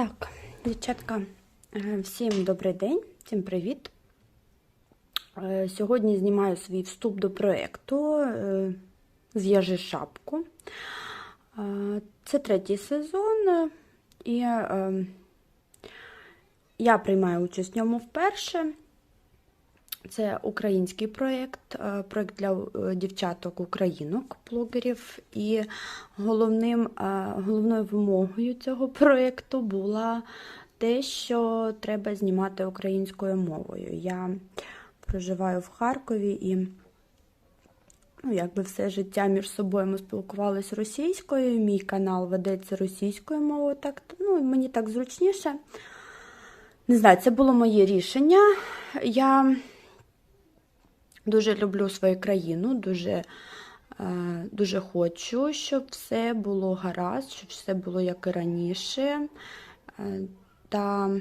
Так, дівчатка, е, всім добрий день, всім привіт. Е, Сьогодні знімаю свій вступ до проєкту З'яжи шапку. Е, Це третій сезон, е, і е, я приймаю участь в ньому вперше. Це український проєкт, е, проєкт для е, дівчаток українок, блогерів. І головним, е, головною вимогою цього проєкту була те, що треба знімати українською мовою. Я проживаю в Харкові і ну, якби все життя між собою ми спілкувалися російською. Мій канал ведеться російською мовою. Так, ну, мені так зручніше. Не знаю, це було моє рішення. Я дуже люблю свою країну, дуже, е, дуже хочу, щоб все було гаразд, щоб все було як і раніше. Е, Та, е,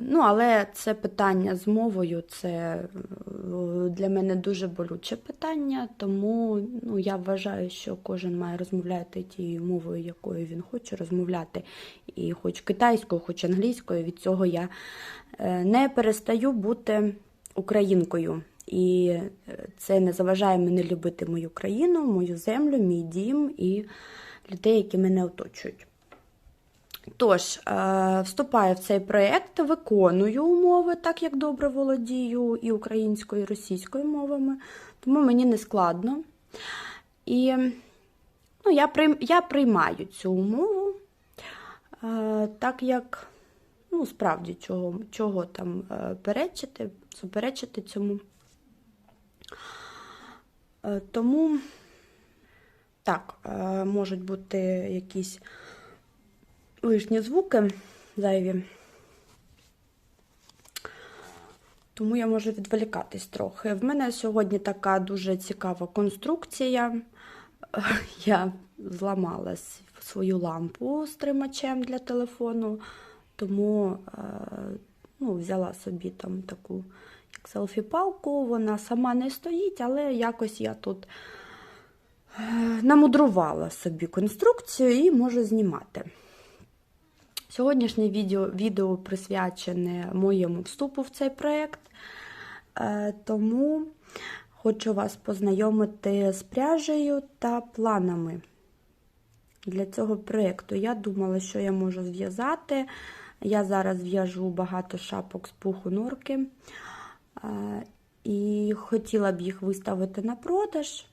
ну, але це питання з мовою, це е, для мене дуже болюче питання, тому ну, я вважаю, що кожен має розмовляти тією мовою, якою він хоче розмовляти. І хоч китайською, хоч англійською, від цього я е, не перестаю бути українкою. І е, це не заважає мені любити мою країну, мою землю, мій дім і людей, які мене оточують. Тож, е, вступаю в цей проєкт, виконую умови, так як добре володію і українською, і російською мовами, тому мені не складно. І ну, я, прийм, я приймаю цю умову, е, так як, ну, справді, чого, чого там е, перечити, суперечити цьому. Тому, так, можуть бути якісь лишні звуки зайві. Тому я можу відволікатись трохи. В мене сьогодні така дуже цікава конструкція. Я зламала свою лампу з тримачем для телефону, тому е, ну, взяла собі там таку селфі-палку. Вона сама не стоїть, але якось я тут е, намудрувала собі конструкцію і можу знімати. Сьогоднішнє відео відео присвячене моєму вступу в цей проєкт, е, тому хочу вас познайомити з пряжею та планами для цього проєкту. Я думала, що я можу зв'язати. Я зараз в'яжу багато шапок з пуху норки е, і хотіла б їх виставити на продаж.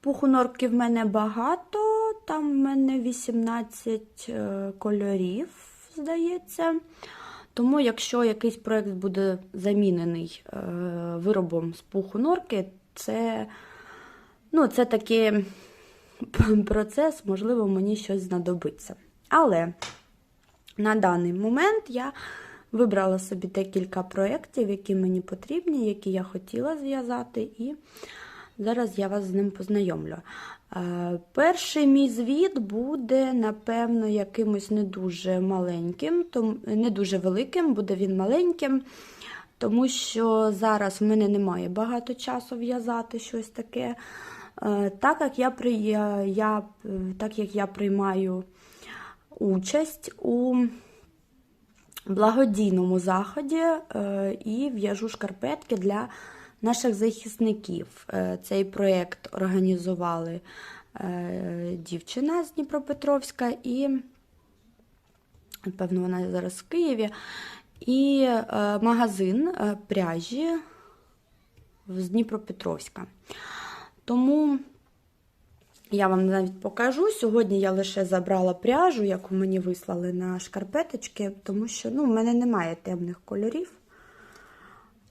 Пуху норки в мене багато, там в мене 18 кольорів, здається. Тому, якщо якийсь проєкт буде замінений е, виробом з пуху норки, це, ну, це такий процес, можливо, мені щось знадобиться. Але на даний момент я вибрала собі декілька проєктів, які мені потрібні, які я хотіла зв'язати, і Зараз я вас з ним познайомлю. Перший мій звіт буде, напевно, якимось не дуже маленьким, не дуже великим, буде він маленьким, тому що зараз в мене немає багато часу в'язати щось таке. Так як я, я, так як я приймаю участь у благодійному заході і в'яжу шкарпетки для наших захисників. Цей проєкт організували дівчина з Дніпропетровська і, напевно, вона зараз в Києві, і магазин пряжі з Дніпропетровська. Тому я вам навіть покажу. Сьогодні я лише забрала пряжу, яку мені вислали на шкарпеточки, тому що ну, в мене немає темних кольорів.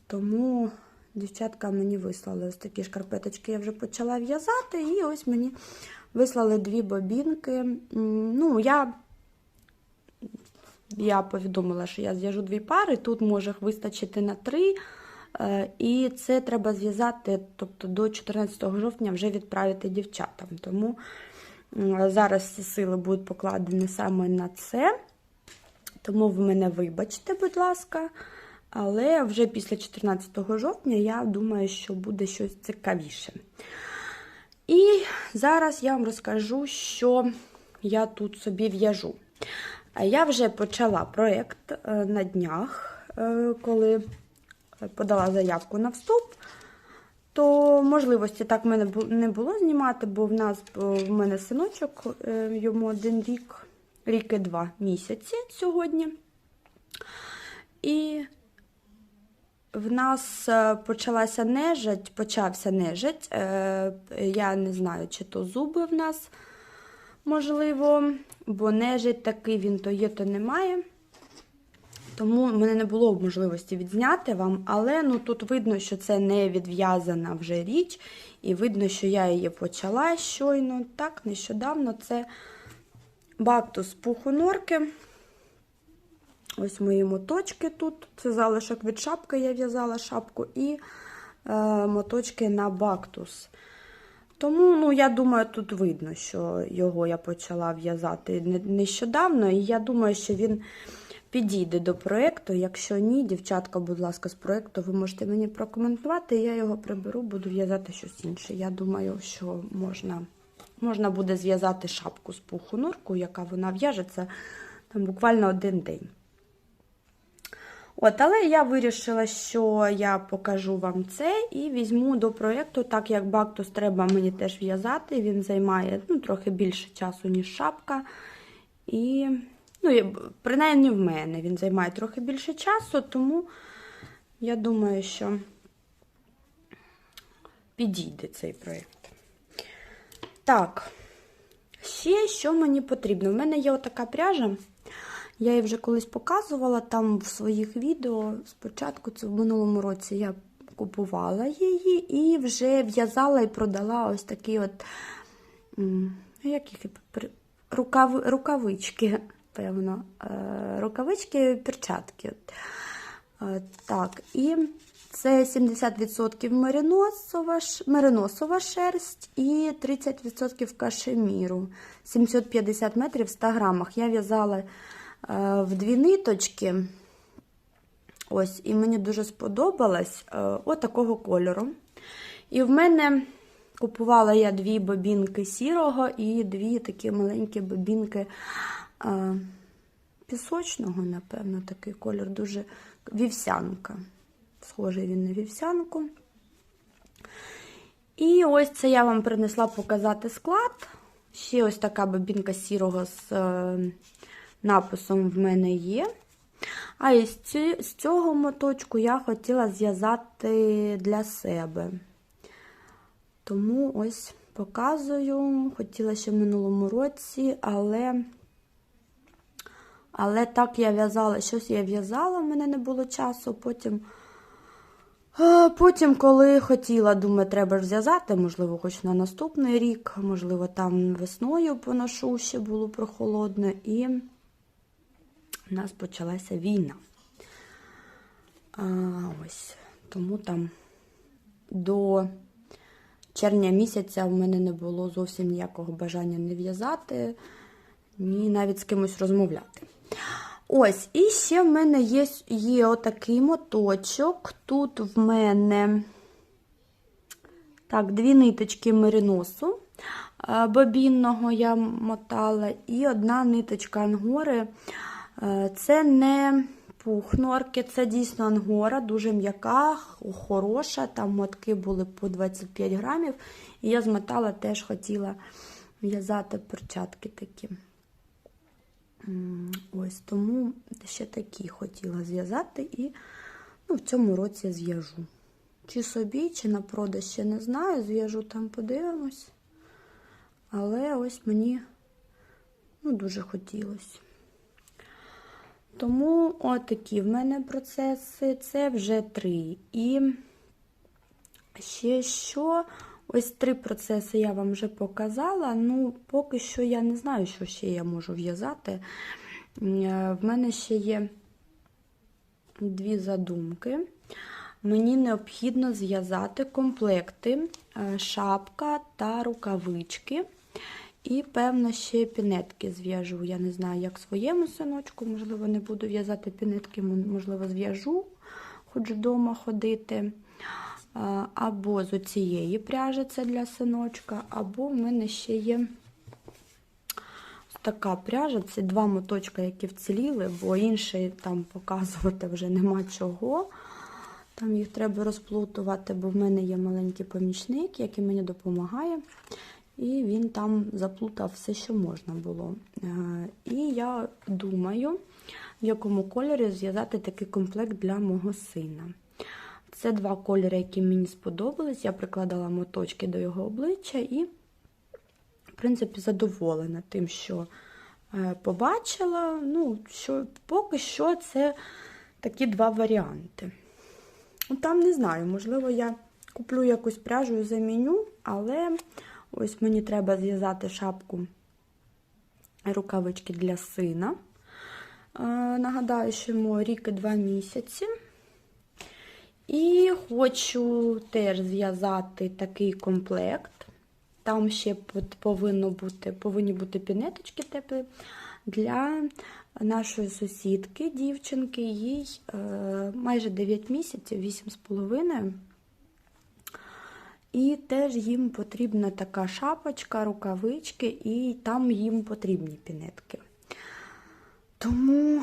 Тому дівчатка мені вислали ось такі шкарпеточки, я вже почала в'язати, і ось мені вислали дві бобінки. Ну, я я повідомила, що я зв'яжу дві пари, тут може вистачити на три. І це треба зв'язати, тобто до 14 жовтня вже відправити дівчатам. Тому зараз всі сили будуть покладені саме на це. Тому ви мене вибачте, будь ласка. Але вже після 14 жовтня я думаю, що буде щось цікавіше. І зараз я вам розкажу, що я тут собі в'яжу. Е, Я вже почала проєкт е, на днях, е, коли подала заявку на вступ, то можливості так в мене не було знімати, бо в нас в мене синочок, йому один рік, рік і два місяці сьогодні. І в нас е, почалася нежить, почався нежить. Е, Я не знаю, чи то зуби в нас можливо, бо нежить такий він то є, то немає. Тому в мене не було можливості відзняти вам, але ну, тут видно, що це не відв'язана вже річ, і видно, що я її почала щойно. Так, нещодавно це бактус пуху норки. Ось мої моточки тут. Це залишок від шапки, я в'язала шапку, і е, моточки на бактус. Тому, ну, я думаю, тут видно, що його я почала в'язати нещодавно, і я думаю, що він підійде до проєкту. Якщо ні, дівчатка, будь ласка, з проєкту, ви можете мені прокоментувати, я його приберу, буду в'язати щось інше. Я думаю, що можна, можна буде зв'язати шапку з пуху норку, яка вона в'яжеться там буквально один день. От, але я вирішила, що я покажу вам це і візьму до проєкту, так як бактус треба мені теж в'язати. Він займає ну, трохи більше часу, ніж шапка. І, ну, принаймні в мене він займає трохи більше часу, тому я думаю, що підійде цей проєкт. Так, ще що мені потрібно? У мене є отака пряжа. Я її вже колись показувала там в своїх відео. Спочатку, це в минулому році я купувала її і вже в'язала і продала ось такі от як їх рукав, рукавички, певно. Е, Рукавички, перчатки. Е, Так, і це 70% мериносова, мериносова шерсть і 30% кашеміру. 750 метрів в 100 грамах. Я в'язала в дві ниточки. Ось, і мені дуже сподобалось е, от такого кольору. І в мене купувала я дві бобінки сірого і дві такі маленькі бобінки е, пісочного, напевно, такий колір, дуже вівсянка. Схожий він на вівсянку. І ось це я вам принесла показати склад. Ще ось така бобінка сірого з е, написом в мене є. А із з цього моточку я хотіла зв'язати для себе. Тому ось показую. Хотіла ще в минулому році, але, але так я в'язала, щось я в'язала, в мене не було часу. Потім, потім коли хотіла, думаю, треба ж зв'язати, можливо, хоч на наступний рік, можливо, там весною поношу, ще було прохолодно. І у нас почалася війна. А, ось, тому там до червня місяця в мене не було зовсім ніякого бажання не в'язати, ні навіть з кимось розмовляти. Ось, і ще в мене є, є отакий моточок. Тут в мене так, дві ниточки мериносу бобінного я мотала, і одна ниточка ангори. Е, Це не пух норки, це дійсно ангора, дуже м'яка, хороша. Там мотки були по 25 грамів. І я змотала, теж хотіла в'язати перчатки такі. Ось тому ще такі хотіла зв'язати і ну, в цьому році зв'яжу. Чи собі, чи на продаж ще не знаю, зв'яжу там, подивимось. Але ось мені ну, дуже хотілося. Тому отакі в мене процеси, це вже три. І ще що, ось три процеси я вам вже показала. Ну, поки що я не знаю, що ще я можу в'язати. Е, В мене ще є дві задумки. Мені необхідно зв'язати комплекти, е, шапка та рукавички. І, певно, ще пінетки зв'яжу. Я не знаю, як своєму синочку, можливо, не буду в'язати пінетки, можливо, зв'яжу, хоч вдома ходити. Або з оцієї пряжі це для синочка, або в мене ще є така пряжа. Це два моточка, які вціліли, бо інший там показувати вже нема чого. Там їх треба розплутувати, бо в мене є маленький помічник, який мені допомагає. І він там заплутав все, що можна було. Е, І я думаю, в якому кольорі зв'язати такий комплект для мого сина. Це два кольори, які мені сподобались. Я прикладала моточки до його обличчя і, в принципі, задоволена тим, що е, побачила. Ну, що Поки що це такі два варіанти. Ну, Там не знаю, можливо, я куплю якусь пряжу і заміню, але ось мені треба зв'язати шапку рукавички для сина. Е, Нагадаю, що йому рік і два місяці. І хочу теж зв'язати такий комплект. Там ще повинно бути, повинні бути пінеточки теплі для нашої сусідки, дівчинки, їй е, майже 9 місяців, 8,5. І теж їм потрібна така шапочка, рукавички, і там їм потрібні пінетки. Тому,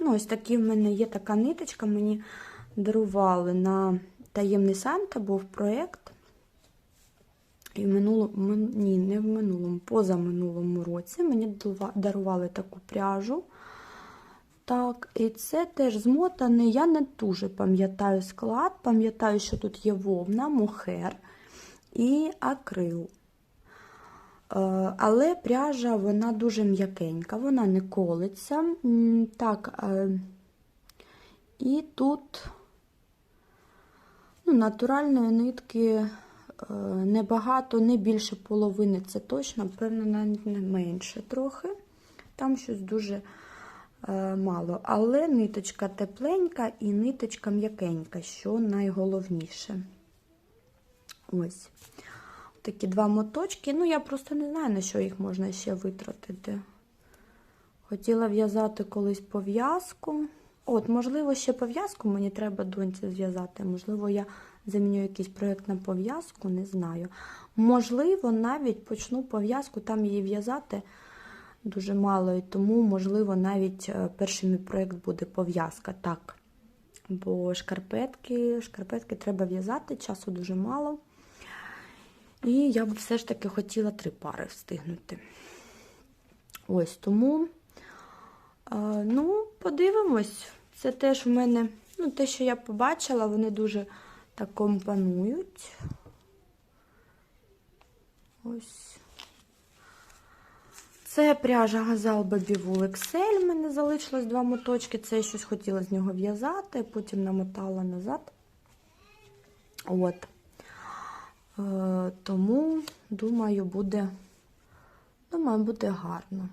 ну, ось такі в мене є така ниточка, мені дарували на таємний Санта, був проєкт. І в минулому, ні, не в минулому, позаминулому році мені дарували таку пряжу. Так, і це теж змотане. Я не дуже пам'ятаю склад, пам'ятаю, що тут є вовна, мохер і акрил. Е, але пряжа вона дуже м'якенька, вона не колиться. Так, е, і тут ну, натуральної нитки е, небагато, не більше половини, це точно, певно, навіть не менше трохи. Там щось дуже мало. Але ниточка тепленька і ниточка м'якенька, що найголовніше. Ось. Такі два моточки. Ну, я просто не знаю, на що їх можна ще витратити. Хотіла в'язати колись пов'язку. От, можливо, ще пов'язку мені треба доньці зв'язати. Можливо, я заміню якийсь проєкт на пов'язку, не знаю. Можливо, навіть почну пов'язку, там її в'язати дуже мало, і тому, можливо, навіть е, перший мій проєкт буде пов'язка. Так. Бо шкарпетки, шкарпетки треба в'язати, часу дуже мало. І я б все ж таки хотіла три пари встигнути. Ось тому, ну, подивимось. Це теж в мене, ну, те, що я побачила, вони дуже так компонують. Ось. Це пряжа Газал Baby Wool XL. У мене залишилось два моточки. Це я щось хотіла з нього в'язати, потім намотала назад. От. Е, тому, думаю, буде, думаю, буде гарно.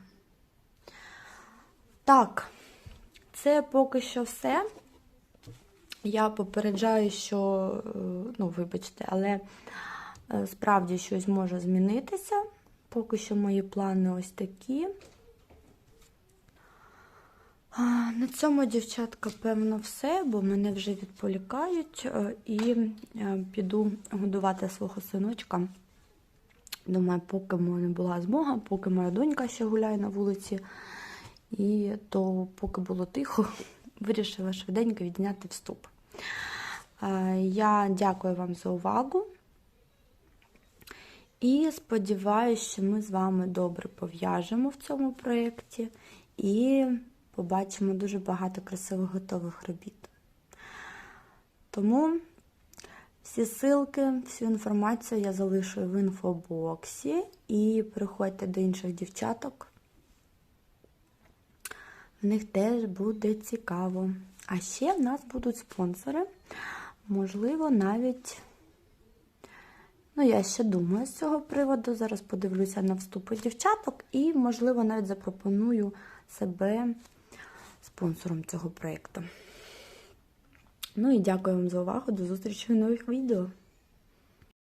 Так, це поки що все. Я попереджаю, що, е, ну, вибачте, але е, справді щось може змінитися. Поки що мої плани ось такі. На цьому, дівчатка, певно, все, бо мене вже відполікають е, і е, піду годувати свого синочка. Думаю, поки в мене була змога, поки моя донька ще гуляє на вулиці, і то, поки було тихо, вирішила швиденько відняти вступ. Е, я дякую вам за увагу. І сподіваюся, що ми з вами добре пов'яжемо в цьому проєкті. І побачимо дуже багато красивих готових робіт. Тому всі ссылки, всю інформацію я залишую в інфобоксі і приходьте до інших дівчаток. В них теж буде цікаво. А ще в нас будуть спонсори. Можливо, навіть, ну, я ще думаю з цього приводу. Зараз подивлюся на вступи дівчаток і, можливо, навіть запропоную себе спонсором цього проєкту. Ну і дякую вам за увагу. До зустрічі в нових відео.